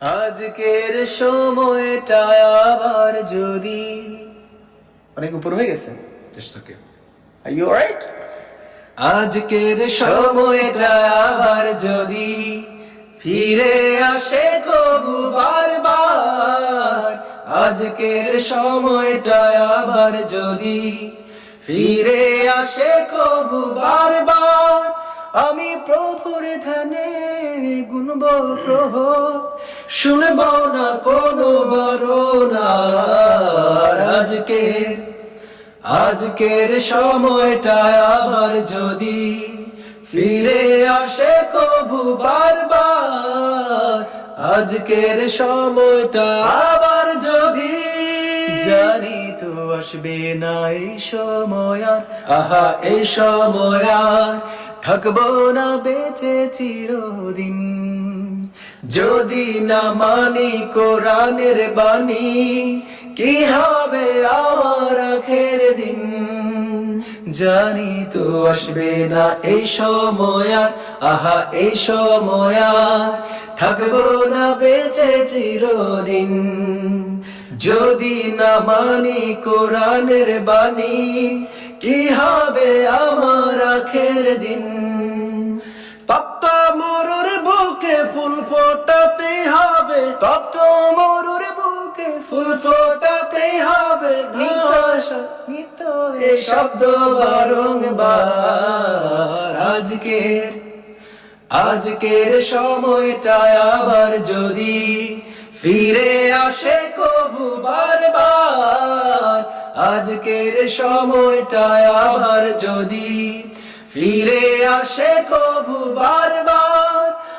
আজকের সময়টা আবার যদি অনেক উপর হয়ে গেছে? আজকের সময়টা আবার যদি ফিরে আসে কবু বারবার, আজকের সময়টা আবার যদি ফিরে আসে কবু বারবার, আমি প্রভুর ধ্যানে গুনব প্রভ শুনব না কোনো বারো আজকের আজকের সময়টা আবার যদি ফিরে আসে কবু বারবার, আজকের সময়টা আবার যদি জানি তো আসবে না এই সময় আহা, এই সময় থাকব না, বেঁচে চিরদিন। যদি না মানি কোরআনের বাণী, কি হবে আমার আখের দিন? জানি তো আসবে না এই সময়, আহা, এই সময় থাকব না বেঁচে চিরদিন। যদি না মানি কোরআনের বাণী, কি হবে আমার আখের দিন? বুকে ফুল ফোটাতে হবে, তপ্ত মরুর বুকে ফুল ফোটাতে হবে। নিত এ শব্দ বারংবার আজকের আজকের সময়টা আবার যদি ফিরে আসে কবু বারবার, আজকের সময়টা আবার যদি ফিরে আসে কবু বারবার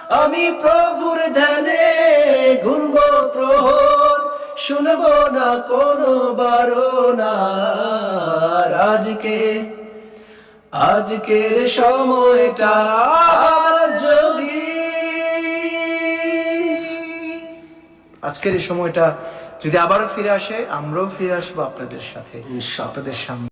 আমি প্রভুর ধ্যানে ঘুরব প্রহর শুনব না কোনো বারো আজকে আজকের সময়টা যদি আজকের এই সময়টা যদি আবারও ফিরে আসে আমরাও ফিরে আসব আপনাদের সাথে আপনাদের সামনে।